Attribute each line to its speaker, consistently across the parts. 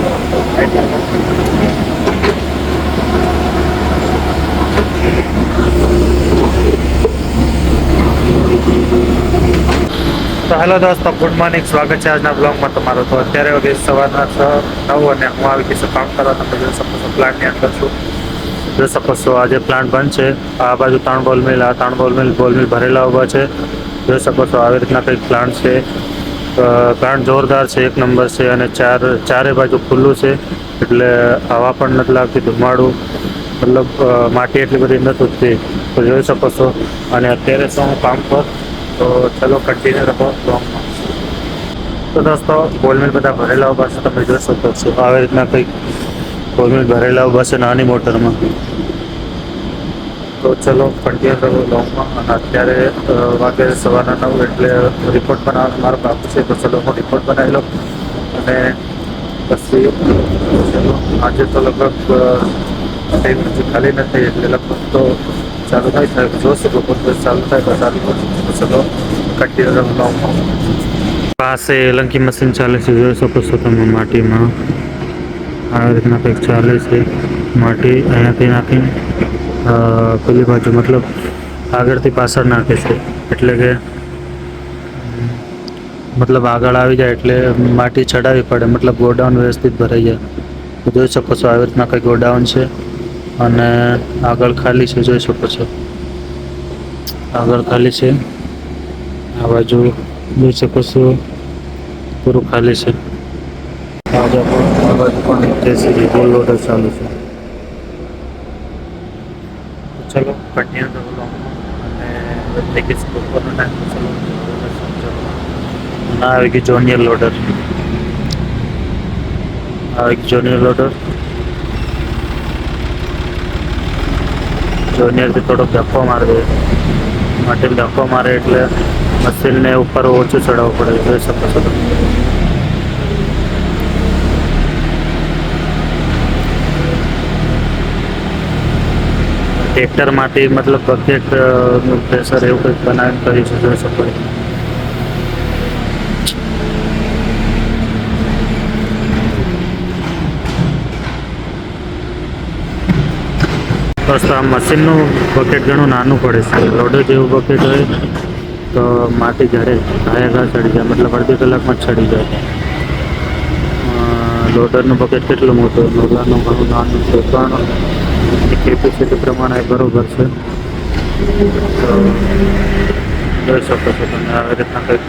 Speaker 1: તો હેલો દોસ્તો, good morning. સ્વાગત છે આજના બ્લોગમાં તમારું. તો અત્યારે વાગે સવારના છ, નવ અને હું આવી ગઈ કામ કરવા. તમે જોઈ શકો છો પ્લાન્ટની અંદર છું. જોઈ શકો છો, આજે પ્લાન્ટ બંધ છે આ બાજુ ત્રણ બોલ મિલ, આ ત્રણ બોલ મિલ બોલ મિલ ભરેલા ઊભા છે. જોઈ શકો છો, આવી રીતના કંઈક પ્લાન્ટ છે. પ્લાન્ટ જોરદાર છે. એક નંબર છે અને ચાર, ચારે બાજુ ખુલ્લું છે. એટલે હવા પણ નથી લાગતી, ધુમાડું. મતલબ માટી એટલી બધી નથી ઉઠતી તો જોઈ શકો છો. અને અત્યારે છું હું કામ પર, તો ચલો કન્ટિન્યુ રહો બ્લોગમાં તો દોસ્તો બોલમિલ બધા ભરેલા ઊભા છે. તમે જોઈ શકો છો. આવી રીતના કંઈક બોલમિલ ભરેલા ઊભા છે નાની મોટરમાં. તો ચલો કન્ટિન્યુ રહો લોંગમાં. અને અત્યારે વાગે સવારના નવ એટલે રિપોર્ટ બનાવવાનો મારો બાપુ છે તો ચલો હું રિપોર્ટ બનાવી લઉં. અને પછી ચલો, આજે તો લગભગ ટાઈમ હજી ખાલી નથી એટલે લગભગ તો ચાલુ થાય સાહેબ જોશું, બપોર ચાલુ થાય, તો ચાલુ કરશું. તો ચલો કન્ટિન્યુ રહો લોંગમાં. પાસે લંકી મશીન ચાલે છે, જોઈ શકો છો તમે માટીમાં. આ રીતના કંઈક ચાલે છે, માટી અહીંયાથી નાખીને. પેલી બાજુ મતલબ આગળથી પાછળ નાખે છે. એટલે કે મતલબ આગળ આવી જાય એટલે માટી ચડાવવી પડે. મતલબ ગોડાઉન વ્યવસ્થિત ભરાઈ જાય. જોઈ શકો છો આવી રીતના કંઈક ગોડાઉન છે અને આગળ ખાલી છે, જોઈ શકો છો. આગળ ખાલી છે. આ બાજુ જોઈ શકો છો પૂરું ખાલી છે. આ બાજુ પણ- ચાલુ છે. ચલો કન્ટિન્યુ કરો અને છે બપોરનો ટાઈમ ચલો ના આવી ગયું જોનિયર લોડર આવી ગઈ જોનિયર લોડર જોનિયરથી થોડોક ધક્કો મારે માટે ધક્કો મારે એટલે મશીનને ઉપર ઓછું ચડાવવું પડે. જોઈ શકો છો તમે. ટ્રેક્ટરમાંથી મતલબ બકેટનું પ્રેશર એવું કંઈક બનાવીને કરી જોઈ શકો બસ તો આ મશીનનું બકેટ ઘણું નાનું પડે છે. લોડર જેવું બકેટ હોય તો માટી ઘરે ઘાયા ઘા ચડી જાય, મતલબ અડધી કલાકમાં ચડી જાય. લોડરનું બકેટ કેટલું મોટું, લોડરનું ઘણું નાનું છે પણ કેપેસિટી પ્રમાણે બરોબર છે તો જોઈ શકો છો તમે આવી રીતના કંઈક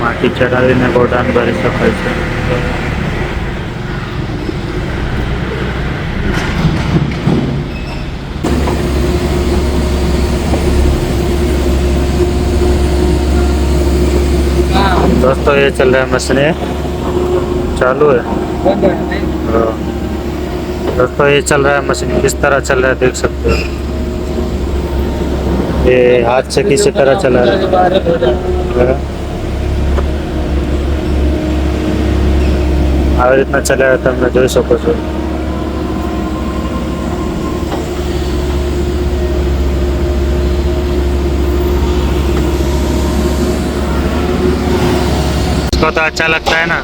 Speaker 1: માટી ચડાવીને ગોડાન ભરી શકાય છે दोस्तों ये चल रहा है मशीन ये चालू है हाँ। दोस्तों ये चल रहा है मशीन किस तरह चल रहा है देख सकते हो ये हाथ से किसी तरह चला रहा है આવી રીતના ચલાવે તમે જોઈ શકો છો इसको तो अच्छा लगता है ना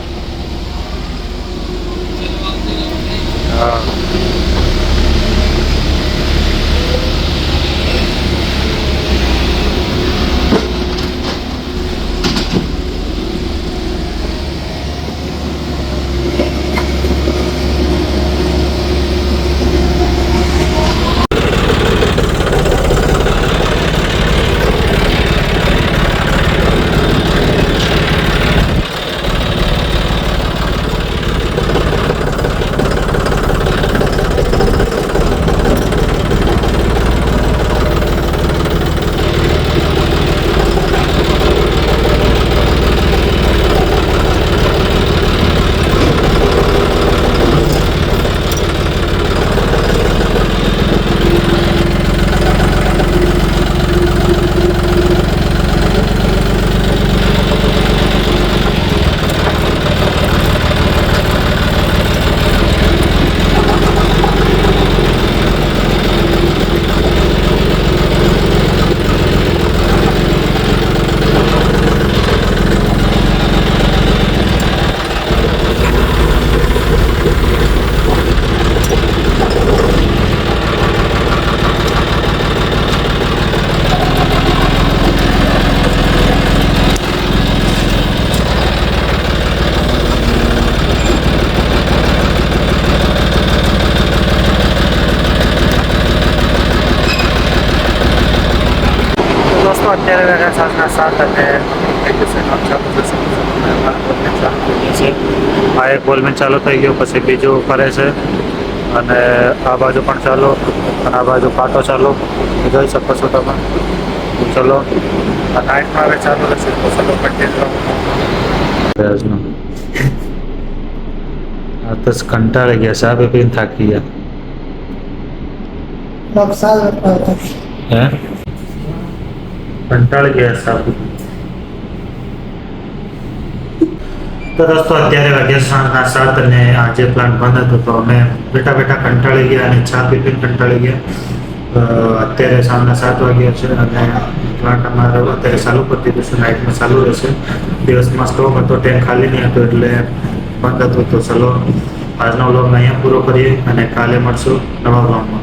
Speaker 1: સાત અને થઈ જશે નવ ચાલુ થશે પછી અમારે બોલમેન ચાલુ થઈ જશે આ એક બોલમેન ચાલુ થઈ ગયો પછી બીજું ફરે છે. અને આ બાજુ પણ ચાલુ અને આ બાજુ પાટો ચાલુ. જોઈ શકો છો તમે. ચલો. આ નાઇટમાં હવે ચાલુ રહેશે તો ચલો કન્ટિન્યુ આ તો કંટાળી ગયા ચા પી પીને થાકી ગયા.
Speaker 2: નકશાલ બતાવો
Speaker 1: હે? કંટાળી ગયા સાબુ તો દોસ્તો, અત્યારે વાગ્યા સાંજના સાત અને આ જે પ્લાન્ટ બંધ હતો, તો અમે બેઠા બેઠા કંટાળી ગયા અને ચા પી કંટાળી ગયા. અત્યારે સાંજના સાત વાગ્યા છે અને પ્લાન્ટ અમારો અત્યારે ચાલુ કરી દીધું છે નાઇટમાં ચાલુ રહેશે. દિવસમાં સ્ટોક હતો ટેન્ક ખાલી નહીં હતો એટલે બંધ હતું, તો ચલો આજનો વ્લોગ અહીંયા પૂરો કરીએ અને કાલે મળશું નવા વ્લોગમાં